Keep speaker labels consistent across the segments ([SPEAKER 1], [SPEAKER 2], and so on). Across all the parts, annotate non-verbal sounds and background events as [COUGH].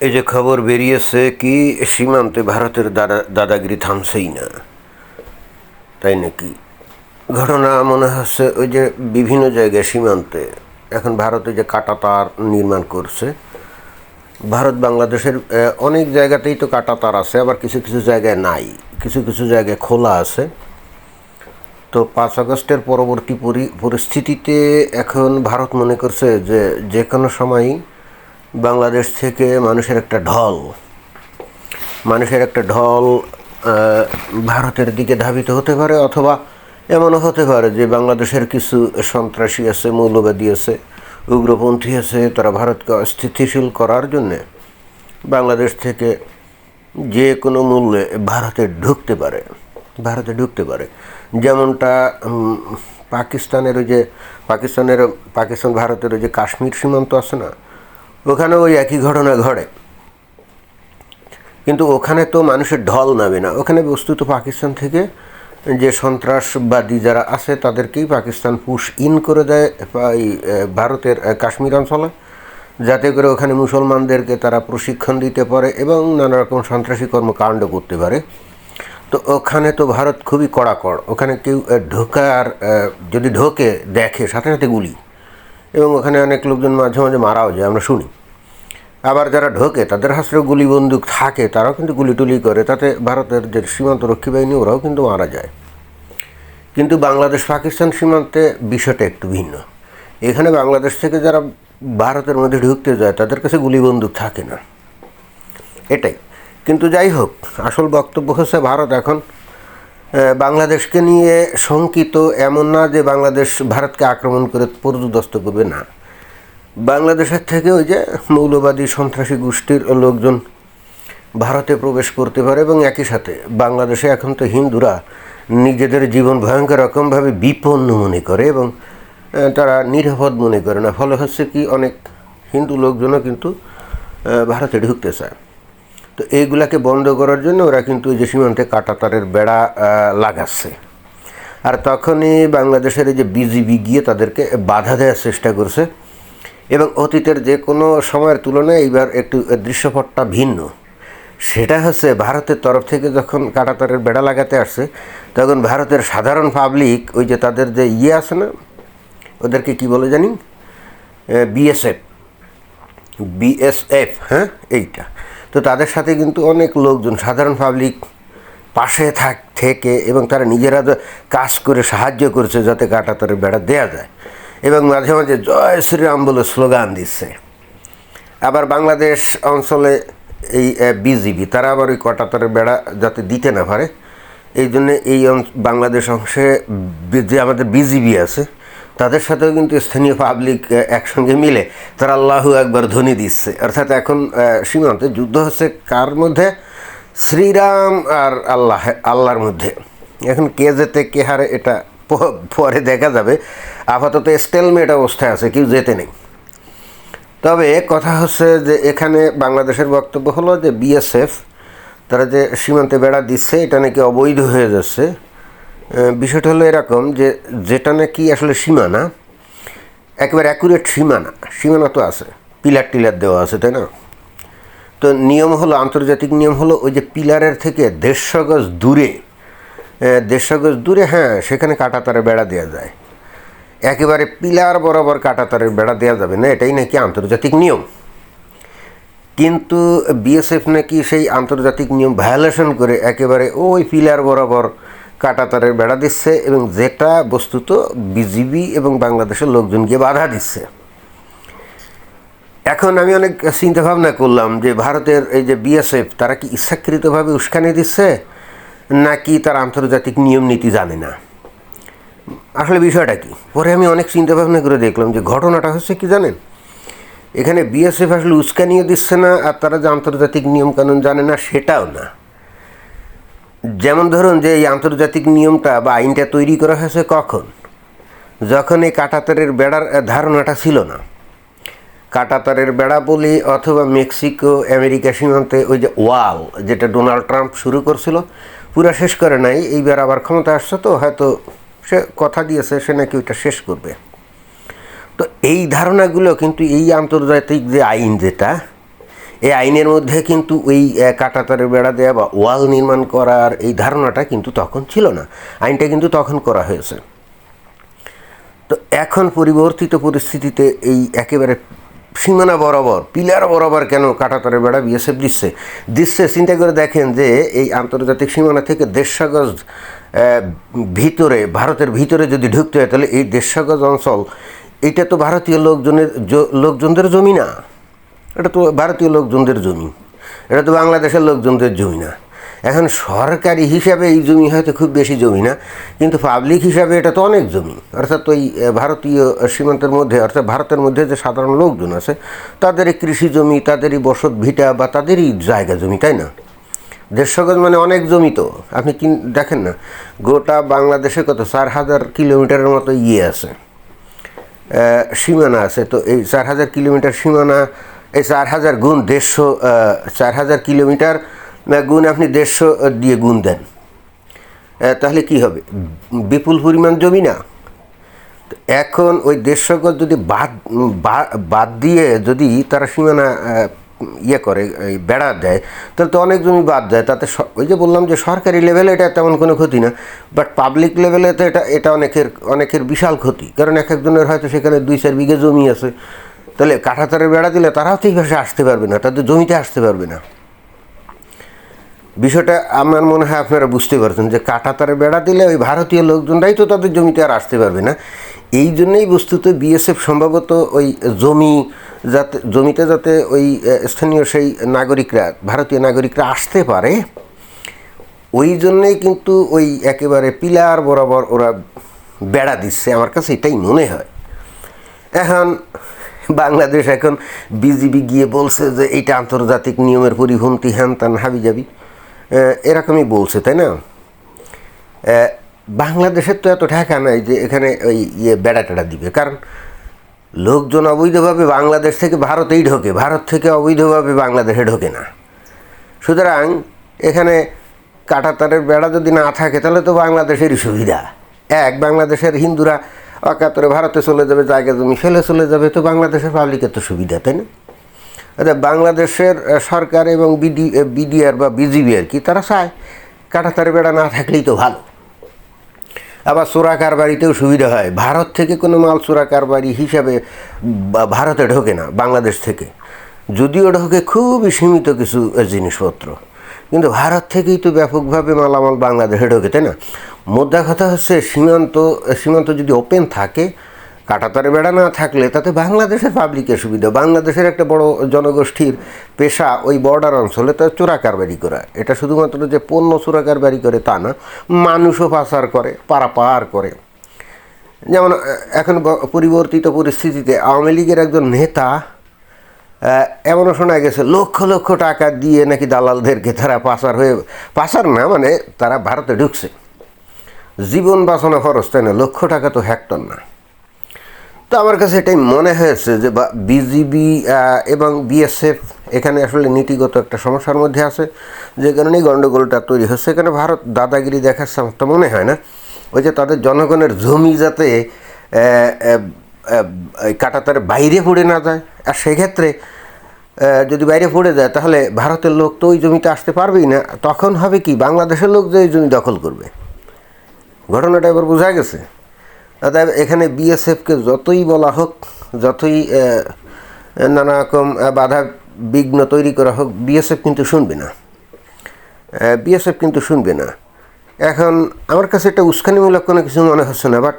[SPEAKER 1] এই যে খবর বেরিয়েছে কি, সীমান্তে ভারতের দাদা, দাদাগিরি থামছেই না। তাই নাকি? ঘটনা মনে হচ্ছে ওই যে বিভিন্ন জায়গায় সীমান্তে। এখন ভারতে যে কাটা তার নির্মাণ করছে, ভারত বাংলাদেশের অনেক জায়গাতেই তো কাটা তার আছে, আবার কিছু কিছু জায়গায় নাই। কিছু কিছু জায়গায় খোলা আছে। তো পাঁচ আগস্টের পরবর্তী পরি- পরিস্থিতিতে এখন ভারত মনে করছে যে যে কোনো সময়ই বাংলাদেশ থেকে মানুষের একটা ঢল। মানুষের একটা ঢল ভারতের দিকে ধাবিত হতে পারে অথবা এমনও হতে পারে যে বাংলাদেশের কিছু সন্ত্রাসী আছে, মৌলবাদী আছে, উগ্রপন্থী আছে, তারা ভারতকে অস্থিতিশীল করার জন্যে বাংলাদেশ থেকে যে কোনো মূল্যে ভারতে ঢুকতে পারে, ভারতে ঢুকতে পারে। যেমনটা পাকিস্তানের ওই যে, পাকিস্তানের, পাকিস্তান, ভারতের ওই যে কাশ্মীর সীমান্ত আছে না ওখানে ওই একই ঘটনা ঘটে। কিন্তু ওখানে তো মানুষের ঢল নামে না। ওখানে বস্তুত পাকিস্তান থেকে যে সন্ত্রাসবাদী যারা আছে, তাদেরকেই পাকিস্তান পুশ ইন করে দেয় ভারতের কাশ্মীর অঞ্চলে। যাতে করে ওখানে মুসলমানদেরকে তারা প্রশিক্ষণ দিতে পারে এবং নানা রকম সন্ত্রাসী কর্মকাণ্ড করতে পারে। তো ওখানে তো ভারত খুবই কড়াকড়। ওখানে কেউ ঢোকার যদি ঢোকে, দেখে, সাথে সাথে গুলি। এবং ওখানে অনেক লোকজন মাঝে মাঝে মারাও যায়, আমরা শুনি। আবার যারা ঢোকে, তাদের হাতে গুলি বন্দুক থাকে, তারাও কিন্তু গুলি টুলি করে, তাতে ভারতের যে সীমান্ত রক্ষী বাহিনী, ওরাও কিন্তু মারা যায়। কিন্তু বাংলাদেশ পাকিস্তান সীমান্তে বিষয়টা একটু ভিন্ন। এখানে বাংলাদেশ থেকে যারা ভারতের মধ্যে ঢুকতে যায়, তাদের কাছে গুলি বন্দুক থাকে না। এটাই। কিন্তু যাই হোক, আসল বক্তব্য হচ্ছে ভারত এখন বাংলাদেশকে নিয়ে শঙ্কিত এমন না যে বাংলাদেশ ভারতকে আক্রমণ করে পর্যদস্ত করবে না। বাংলাদেশের থেকে ওই যে মৌলবাদী সন্ত্রাসী গোষ্ঠীর লোকজন ভারতে প্রবেশ করতে পারে এবং একই সাথে বাংলাদেশে এখন তো হিন্দুরা নিজেদের জীবন ভয়ঙ্কর রকমভাবে বিপন্ন মনে করে এবং তারা নিরাপদ মনে করে না। ফলে হচ্ছে কি অনেক হিন্দু লোকজনও কিন্তু ভারতে ঢুকতে চায়। তো এইগুলাকে বন্ধ করার জন্য ওরা কিন্তু ওই যে সীমান্তে কাঁটাতারের বেড়া লাগাচ্ছে। আর তখনই বাংলাদেশের এই যে বিজিবি গিয়ে তাদেরকে বাধা দেওয়ার চেষ্টা করছে এবং অতীতের যে কোনো সময়ের তুলনায় এইবার একটু দৃশ্যপটটা ভিন্ন। সেটা হচ্ছে ভারতের তরফ থেকে যখন কাঁটাতারের বেড়া লাগাতে আসছে, তখন ভারতের সাধারণ পাবলিক ওই যে তাদের যে ইয়ে আছে না, ওদেরকে কি বলে জানি? বিএসএফ বিএসএফ হ্যাঁ? এইটা। তো তাদের সাথে কিন্তু অনেক লোকজন, সাধারণ পাবলিক পাশে থাক, থেকে এবং তারা নিজেরা কাজ করে সাহায্য করছে যাতে কাঁটাতারের বেড়া দেয়া যায়। এবং মাঝে মাঝে জয় শ্রীরাম বলে স্লোগান দিচ্ছে। আবার বাংলাদেশ অঞ্চলে এই বিজিবি, তারা আবার ওই কটাতারের বেড়া যাতে দিতে না পারে। এই জন্যে এই বাংলাদেশ অংশে যে আমাদের বিজিবি আছে তাদের সাথেও কিন্তু স্থানীয় পাবলিক একসঙ্গে মিলে তারা আল্লাহু একবার ধ্বনি দিচ্ছে। অর্থাৎ এখন সীমান্তে যুদ্ধ হচ্ছে কার মধ্যে? শ্রীরাম আর আল্লাহ, আল্লাহর মধ্যে। এখন কে যেতে, কে হারে, এটা পরে দেখা যাবে। আপাতত স্টেলমেট অবস্থায় আছে, কেউ যেতে নেই। তবে কথা হচ্ছে যে এখানে বাংলাদেশের বক্তব্য হলো যে বিএসএফ তারা যে সীমান্তে বেড়া দিচ্ছে, এটা নাকি অবৈধ হয়ে যাচ্ছে। বিষয়টা হলো এরকম যে যেটা নাকি আসলে সীমানা, একেবারে অ্যাকুরেট সীমানা সীমানা তো আছে পিলার টিলার দেওয়া আছে, তাই না? তো নিয়ম হলো, আন্তর্জাতিক নিয়ম হলো ওই যে পিলারের থেকে দেড়শো গজ দূরে দেড়শো গজ দূরে হ্যাঁ সেখানে কাঁটাতারে বেড়া দেওয়া যায়। একেবারে পিলার বরাবর কাঁটাতারের বেড়া দেওয়া যাবে না, এটাই নাকি আন্তর্জাতিক নিয়ম। কিন্তু বিএসএফ নাকি সেই আন্তর্জাতিক নিয়ম ভায়োলেশন করে একেবারে ওই পিলার বরাবর কাঁটাতারের বেড়া দিচ্ছে এবং যেটা বস্তুত বিজিবি এবং বাংলাদেশের লোকজন গিয়ে বাধা দিচ্ছে। এখন আমি অনেক চিন্তা ভাবনা করলাম যে ভারতের এই যে বিএসএফ, তারা কি ইচ্ছাকৃতভাবে উস্কানি দিচ্ছে নাকি তার আন্তর্জাতিক নিয়ম নীতি জানে না? আসলে বিষয়টা কি? পরে আমি অনেক চিন্তা ভাবনা করে দেখলাম যে ঘটনাটা হচ্ছে কি জানেন? এখানে বিএসএফ আসলে উস্কানিও দিচ্ছে না আর তারা যে আন্তর্জাতিক নিয়মকানুন জানে না সেটাও না। যেমন ধরুন যে এই আন্তর্জাতিক নিয়মটা বা আইনটা তৈরি করা হয়েছে কখন? যখন এই কাটাতারের বেড়ার ধারণাটা ছিল না। কাটাতারের বেড়া বলি অথবা মেক্সিকো, আমেরিকা সীমান্তে ওই যে ওয়াল, যেটা ডোনাল্ড ট্রাম্প শুরু করছিল, পুরা শেষ করে নাই। এইবার আবার ক্ষমতা আসছে তো, হয়তো সে কথা দিয়েছে, সে নাকি ওইটা শেষ করবে। তো এই ধারণাগুলো কিন্তু এই আন্তর্জাতিক যে আইন যেটা এই আইনের মধ্যে কিন্তু ওই আহ, কাঁটাতারের বেড়া দেওয়া বা ওয়াল নির্মাণ করার এই ধারণাটা কিন্তু তখন ছিল না। আইনটা কিন্তু তখন করা হয়েছে। তো এখন পরিবর্তিত পরিস্থিতিতে এই একেবারে সীমানা বরাবর পিলার বরাবর কেন কাটাতারের বেড়া বিএসএফ দিচ্ছে? দিচ্ছে চিন্তা করে দেখেন যে এই আন্তর্জাতিক সীমানা থেকে দেড়শো গজ ভিতরে ভারতের ভিতরে যদি ঢুকতে হয় তাহলে এই দেড়শো গজ অঞ্চল এটা তো ভারতীয় লোকজনের লোকজনদের জমি না। এটা তো ভারতীয় লোকজনদের জমি। এটা তো বাংলাদেশের লোকজনদের জমি না। এখন সরকারি হিসাবে এই জমি হয়তো খুব বেশি জমি না, কিন্তু পাবলিক হিসাবে এটা তো অনেক জমি। অর্থাৎ ওই ভারতীয় সীমান্তের মধ্যে, অর্থাৎ ভারতের মধ্যে যে সাধারণ লোকজন আছে, তাদেরই কৃষি জমি, তাদেরই বসত ভিটা বা তাদেরই জায়গা জমি, তাই না? দেড়শো মানে অনেক জমি তো। আপনি কি দেখেন না, গোটা বাংলাদেশে কত চার হাজার কিলোমিটারের মতো ইয়ে আছে সীমানা আছে। তো এই চার হাজার কিলোমিটার সীমানা এই চার হাজার গুণ দেড়শো চার হাজার কিলোমিটার গুণ আপনি দেড়শো দিয়ে গুণ দেন। তাহলে কি হবে? বিপুল পরিমাণ জমি না? এখন ওই দেড়শো গজ যদি বাদ বাদ দিয়ে যদি তারা সীমানা ইয়ে করে বেড়া দেয়, তাহলে তো অনেক জমি বাদ দেয় তাতে ওই যে বললাম যে সরকারি লেভেলে এটা তেমন কোনো ক্ষতি না বাট পাবলিক লেভেলে তো এটা এটা অনেকের অনেকের বিশাল ক্ষতি। কারণ এক একজনের হয়তো সেখানে দুই চার বিঘে জমি আছে। তাহলে কাঠাতারে বেড়া দিলে তারাও তো এই ভাষে আসতে পারবে না, তাদের জমিতে আসতে পারবে না। বিষয়টা আমার মনে হয় আপনারা বুঝতে পারছেন যে কাঁটাতারে বেড়া দিলে ওই ভারতীয় লোকজনরাই তো তাদের জমিতে আর আসতে পারবে না। এই জন্যই বস্তুত বিএসএফ সম্ভবত ওই জমি যাতে, জমিতে যাতে ওই স্থানীয় সেই নাগরিকরা, ভারতীয় নাগরিকরা আসতে পারে, ওই জন্যেই কিন্তু ওই একেবারে পিলার বরাবর ওরা বেড়া দিচ্ছে। আমার কাছে এটাই মনে হয়। এখন বাংলাদেশ এখন বিজিবি গিয়ে বলছে যে এইটা আন্তর্জাতিক নিয়মের পরিপন্থী, হ্যান তান হাবি যাবি এরকমই বলছে, তাই না? বাংলাদেশের তো এত ঠেকা নাই যে এখানে ওই ইয়ে বেড়া টেড়া দিবে। কারণ লোকজন অবৈধভাবে বাংলাদেশ থেকে ভারতেই ঢোকে, ভারত থেকে অবৈধভাবে বাংলাদেশে ঢোকে না। সুতরাং এখানে কাঁটাতারের বেড়া যদি না থাকে, তাহলে তো বাংলাদেশেরই সুবিধা। এক, বাংলাদেশের হিন্দুরা অকাতরে ভারতে চলে যাবে, জায়গা জমি ফেলে চলে যাবে, তো বাংলাদেশের পাবলিকের তো সুবিধা, তাই না? আচ্ছা বাংলাদেশের সরকার এবং বিডি বিডিআর বা বিজিবি আর কি, তারা চায় কাঁটাতারের বেড়া না থাকলেই তো ভালো। আবার চোরা কারবারিতেও সুবিধা হয়। ভারত থেকে কোনো মাল চোরা কারবারি হিসাবে ভারতে ঢোকে না, বাংলাদেশ থেকে। যদিও ঢোকে খুবই সীমিত কিছু জিনিসপত্র। কিন্তু ভারত থেকেই তো ব্যাপকভাবে মালামাল বাংলাদেশে ঢোকে, তাই না? মোদ্দা কথা হচ্ছে, সীমান্ত সীমান্ত যদি ওপেন থাকে, কাটাতারে বেড়া না থাকলে তাতে বাংলাদেশের পাবলিকের সুবিধা। বাংলাদেশের একটা বড় জনগোষ্ঠীর পেশা ওই বর্ডার অঞ্চলে তার চোরা কারবারি করা। এটা শুধুমাত্র যে পণ্য চোরা কারবারি করে তা না, মানুষও পাচার করে, পারাপার করে। যেমন, এখন পরিবর্তিত পরিস্থিতিতে আওয়ামী লীগের একজন নেতা এমনও শোনা গেছে, লক্ষ লক্ষ টাকা দিয়ে নাকি দালালদেরকে তারা পাচার হয়ে, পাচার না মানে তারা ভারতে ঢুকছে। জীবন বাঁচানো খরচ, তাই না? লক্ষ টাকা তো হেক্টর না। তো আমার কাছে এটাই মনে হয়েছে যে বিজিবি এবং বিএসএফ এখানে আসলে নীতিগত একটা সমস্যার মধ্যে আছে, যে কারণেই গণ্ডগোলটা তৈরি হচ্ছে। এখানে ভারত দাদাগিরি দেখাচ্ছে, আমার তো মনে হয় না। ওই যে তাদের জনগণের জমি যাতে কাটাতারে বাইরে পড়ে না যায়, আর সেক্ষেত্রে যদি বাইরে পড়ে যায়, তাহলে ভারতের লোক তো ওই জমিতে আসতে পারবেই না। তখন হবে কি, বাংলাদেশের লোক যে ওই জমি দখল করবে? ঘটনাটা এবার বোঝা গেছে। অতএব এখানে বিএসএফকে যতই বলা হোক, যতই নানা রকম বাধা বিঘ্ন তৈরি করা হোক, বিএসএফ কিন্তু শুনবে না। বিএসএফ কিন্তু শুনবে না। এখন আমার কাছে এটা উস্কানিমূলক কোনো কিছু মনে হচ্ছে না, বাট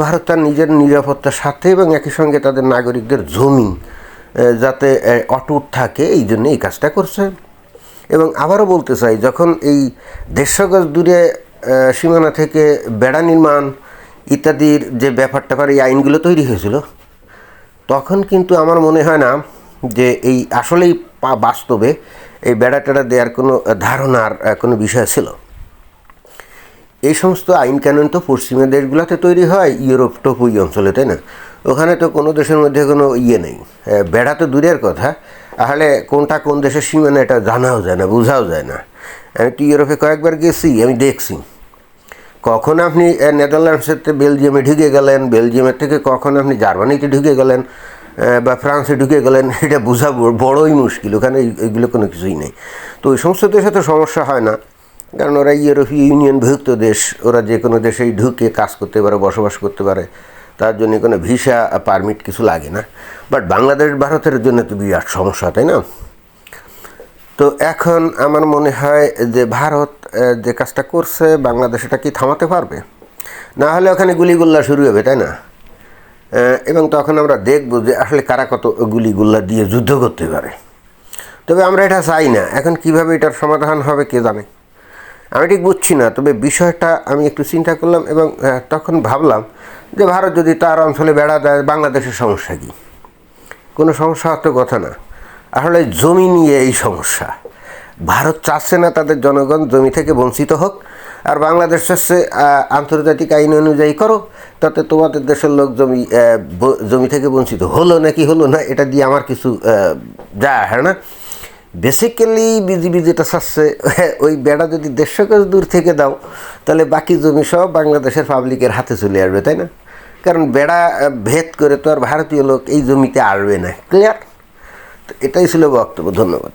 [SPEAKER 1] ভারত তার নিজের নিরাপত্তার সাথে এবং একই সঙ্গে তাদের নাগরিকদের জমি যাতে অটুট থাকে, এই জন্য এই কাজটা করছে। এবং আবারও বলতে চাই, যখন এই দেড়শো গজ দূরে সীমানা থেকে বেড়া নির্মাণ ইত্যাদির যে ব্যাপার ট্যাপার এই আইনগুলো তৈরি হয়েছিল, তখন কিন্তু আমার মনে হয় না যে এই আসলেই বাস্তবে এই বেড়া টেড়া দেওয়ার কোনো ধারণার কোনো বিষয় ছিল। এই সমস্ত আইন কানুন তো পশ্চিমা দেশগুলোতে তৈরি হয়, ইউরোপ টোপ ওই অঞ্চলে, তাই না? ওখানে তো কোনো দেশের মধ্যে কোনো ইয়ে নেই। বেড়া তো দূরের কথা। তাহলে কোনটা কোন দেশের সীমানা এটা জানাও যায় না, বোঝাও যায় না। আমি তো ইউরোপে কয়েকবার গেছি, আমি দেখছি। কখন আপনি আহ, নেদারল্যান্ডসের থেকে বেলজিয়ামে ঢুকে গেলেন বেলজিয়ামের থেকে কখন আপনি জার্মানিতে ঢুকে গেলেন বা ফ্রান্সে ঢুকে গেলেন [LAUGHS] এটা বোঝা বড়- বড়ই মুশকিল। ওখানে এগুলো কোনো কিছুই নেই। তো ওই সমস্ত দেশে তো সমস্যা হয় না। কারণ ওরা ইউরোপীয় ইউনিয়ন ভুক্ত দেশ। ওরা যে কোনো দেশেই ঢুকে কাজ করতে পারে বসবাস করতে পারে। তার জন্য কোনো ভিসা পারমিট কিছু লাগে না। বাট বাংলাদেশ ভারতের জন্য তো বিরাট সমস্যা তাই না? তো এখন আমার মনে হয় যে ভারত যে কাজটা করছে, বাংলাদেশ এটা কি থামাতে পারবে? না হলে ওখানে গুলিগুল্লা শুরু হবে, তাই না? এবং তখন আমরা দেখব যে আসলে কারা কত গুলিগুল্লা দিয়ে যুদ্ধ করতে পারে। তবে আমরা এটা চাই না। এখন কীভাবে এটার সমাধান হবে, কে জানে? আমি ঠিক বুঝছি না, তবে বিষয়টা আমি একটু চিন্তা করলাম এবং তখন ভাবলাম যে ভারত যদি তার অঞ্চলে বেড়া দেয়, বাংলাদেশের সমস্যা কী? কোনো সমস্যা হওয়ার তো কথা না। আসলে জমি নিয়ে এই সমস্যা। ভারত চাচ্ছে না তাদের জনগণ জমি থেকে বঞ্চিত হোক, আর বাংলাদেশ চাচ্ছে আন্তর্জাতিক আইন অনুযায়ী করো, তাতে তোমাদের দেশের লোক জমি জমি থেকে বঞ্চিত হলো নাকি হলো না, এটা দিয়ে আমার কিছু যা হ্যাঁ না। বেসিক্যালি বিজিবি যেটা চাচ্ছে ওই বেড়া যদি দেড়শো গজ দূর থেকে দাও, তাহলে বাকি জমি সব বাংলাদেশের পাবলিকের হাতে চলে আসবে, তাই না? কারণ বেড়া ভেদ করে তো আর ভারতীয় লোক এই জমিতে আসবে না ক্লিয়ার তো এটাই ছিল বক্তব্য, ধন্যবাদ।